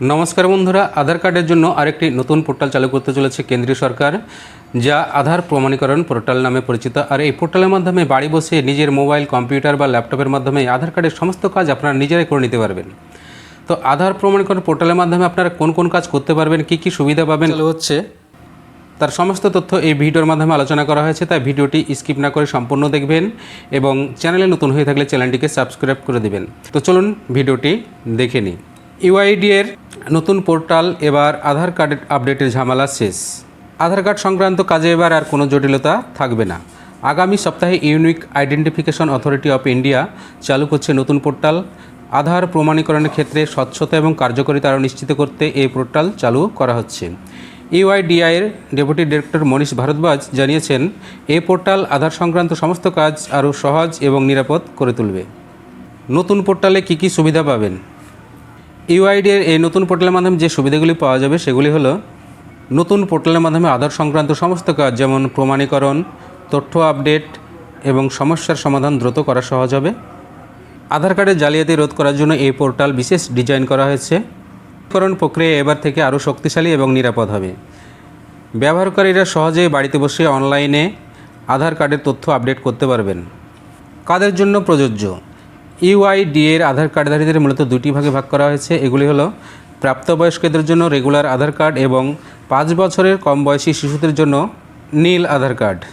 নমস্কার বন্ধুরা আধার কার্ডের জন্য আরেকটি নতুন পোর্টাল চালু করতে চলেছে কেন্দ্রীয় সরকার যা আধার প্রমাণীকরণ পোর্টাল নামে পরিচিত। আর এই পোর্টালের মাধ্যমে বাড়ি বসে নিজের মোবাইল কম্পিউটার বা ল্যাপটপের মাধ্যমে আধার কার্ডের সমস্ত কাজ আপনারা নিজেরাই করে নিতে পারবেন। তো আধার প্রমাণীকরণ পোর্টালের মাধ্যমে আপনারা কোন কোন কাজ করতে পারবেন কী কী সুবিধা পাবেন? হচ্ছে। তার সমস্ত তথ্য এই ভিডিওর মাধ্যমে আলোচনা করা হয়েছে তাই ভিডিওটি স্কিপ না করে সম্পূর্ণ দেখবেন এবং চ্যানেলে নতুন হয়ে থাকলে চ্যানেলটিকে সাবস্ক্রাইব করে দেবেন। তো চলুন ভিডিওটি দেখে নিই। ইউআইডি এর নতুন পোর্টাল, এবার আধার কার্ডের আপডেটের ঝামেলা শেষ। আধার কার্ড সংক্রান্ত কাজে এবার আর কোনো জটিলতা থাকবে না। আগামী সপ্তাহে unique identification authority of India চালু করছে নতুন পোর্টাল। আধার প্রমাণীকরণের ক্ষেত্রে স্বচ্ছতা এবং কার্যকারিতা আরও নিশ্চিত করতে এই পোর্টাল চালু করা হচ্ছে। ইউআইডিআইয়ের ডেপুটি ডিরেক্টর মনীষ ভারদ্বাজ জানিয়েছেন এই পোর্টাল আধার সংক্রান্ত সমস্ত কাজ আরও সহজ এবং নিরাপদ করে তুলবে। নতুন পোর্টালে কী কী সুবিধা পাবেন? ইউআইডির এই নতুন পোর্টালের মাধ্যমে যে সুবিধাগুলি পাওয়া যাবে সেগুলি হলো নতুন পোর্টালের মাধ্যমে আধার সংক্রান্ত সমস্ত কাজ, যেমন প্রমাণীকরণ, তথ্য আপডেট এবং সমস্যার সমাধান দ্রুত করা সহজ হবে। আধার কার্ডের জালিয়াতি রোধ করার জন্য এই পোর্টাল বিশেষ ডিজাইন করা হয়েছে। করণ প্রক্রিয়া এবার থেকে আরও শক্তিশালী এবং নিরাপদ হবে। ব্যবহারকারীরা সহজেই বাড়িতে বসে অনলাইনে আধার কার্ডের তথ্য আপডেট করতে পারবেন। কাদের জন্য প্রযোজ্য? ইউআইডি এর আধার কার্ডধারীদের মূলত দুটি ভাগে ভাগ করা হয়েছে। এগুলি হলো, প্রাপ্তবয়স্কদের জন্য রেগুলার আধার কার্ড এবং পাঁচ বছরের কম বয়সী শিশুদের জন্য নীল আধার কার্ড।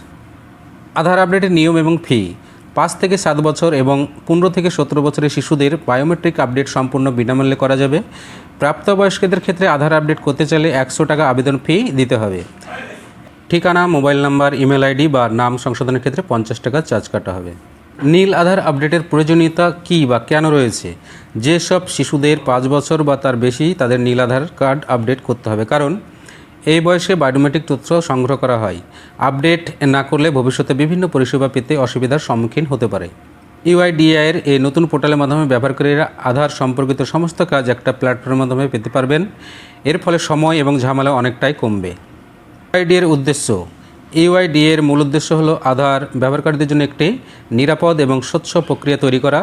আধার আপডেটের নিয়ম এবং ফি। পাঁচ থেকে সাত বছর এবং পনেরো থেকে সতেরো বছরের শিশুদের বায়োমেট্রিক আপডেট সম্পূর্ণ বিনামূল্যে করা যাবে। প্রাপ্তবয়স্কদের ক্ষেত্রে আধার আপডেট করতে চাইলে একশো টাকা আবেদন ফি দিতে হবে। ঠিকানা, মোবাইল নাম্বার, ইমেল আইডি বা নাম সংশোধনের ক্ষেত্রে পঞ্চাশ টাকা চার্জ কাটা হবে। নীল আধার আপডেটের প্রয়োজনীয়তা কী বা কেন রয়েছে? যেসব শিশুদের পাঁচ বছর বা তার বেশি তাদের নীল আধার কার্ড আপডেট করতে হবে। কারণ এই বয়সে বায়োমেট্রিক তথ্য সংগ্রহ করা হয়। আপডেট না করলে ভবিষ্যতে বিভিন্ন পরিষেবা পেতে অসুবিধার সম্মুখীন হতে পারে। ইউআইডিআই এর এই নতুন পোর্টালের মাধ্যমে ব্যবহারকারীরা আধার সম্পর্কিত সমস্ত কাজ একটা প্ল্যাটফর্মের মাধ্যমে পেতে পারবেন। এর ফলে সময় এবং ঝামেলা অনেকটাই কমবে। ইউআইডি এর উদ্দেশ্য ইউআইডি এর মূল উদ্দেশ্য হল আধার ব্যবহারকারীদের জন্য একটি নিরাপদ এবং স্বচ্ছ প্রক্রিয়া তৈরি করা।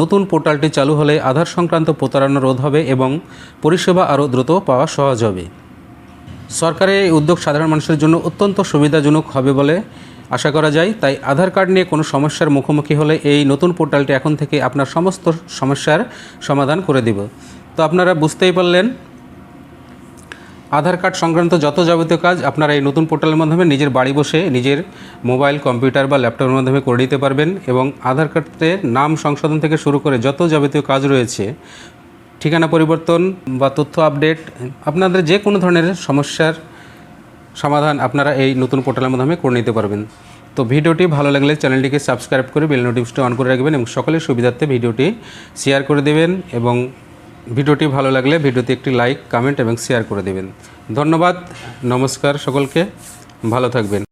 নতুন পোর্টালটি চালু হলে আধার সংক্রান্ত প্রতারণা রোধ হবে এবং পরিষেবা আরও দ্রুত পাওয়া সহজ হবে। সরকারের এই উদ্যোগ সাধারণ মানুষের জন্য অত্যন্ত সুবিধাজনক হবে বলে আশা করা যায়। তাই আধার কার্ড নিয়ে কোনো সমস্যার মুখোমুখি হলে এই নতুন পোর্টালটি এখন থেকে আপনার সমস্ত সমস্যার সমাধান করে দিব। তো আপনারা বুঝতেই পারলেন আধার কার্ড সংক্রান্ত যত যাবতীয় কাজ আপনারা এই নতুন পোর্টালের মাধ্যমে নিজের বাড়ি বসে নিজের মোবাইল, কম্পিউটার বা ল্যাপটপের মাধ্যমে করে নিতে পারবেন এবং আধার কার্ডের নাম সংশোধন থেকে শুরু করে যত যাবতীয় কাজ রয়েছে, ঠিকানা পরিবর্তন বা তথ্য আপডেট, আপনাদের যে কোনো ধরনের সমস্যার সমাধান আপনারা এই নতুন পোর্টালের মাধ্যমে করে নিতে পারবেন। তো ভিডিওটি ভালো লাগলে চ্যানেলটিকে সাবস্ক্রাইব করে বেল নোটিফিকেশনটি অন করে রাখবেন এবং সকলের সুবিধার্থে ভিডিওটি শেয়ার করে দেবেন এবং ভিডিওটি ভালো লাগলে ভিডিওতে একটি লাইক কমেন্ট এবং শেয়ার করে দেবেন। ধন্যবাদ, নমস্কার সকলকে, ভালো থাকবেন।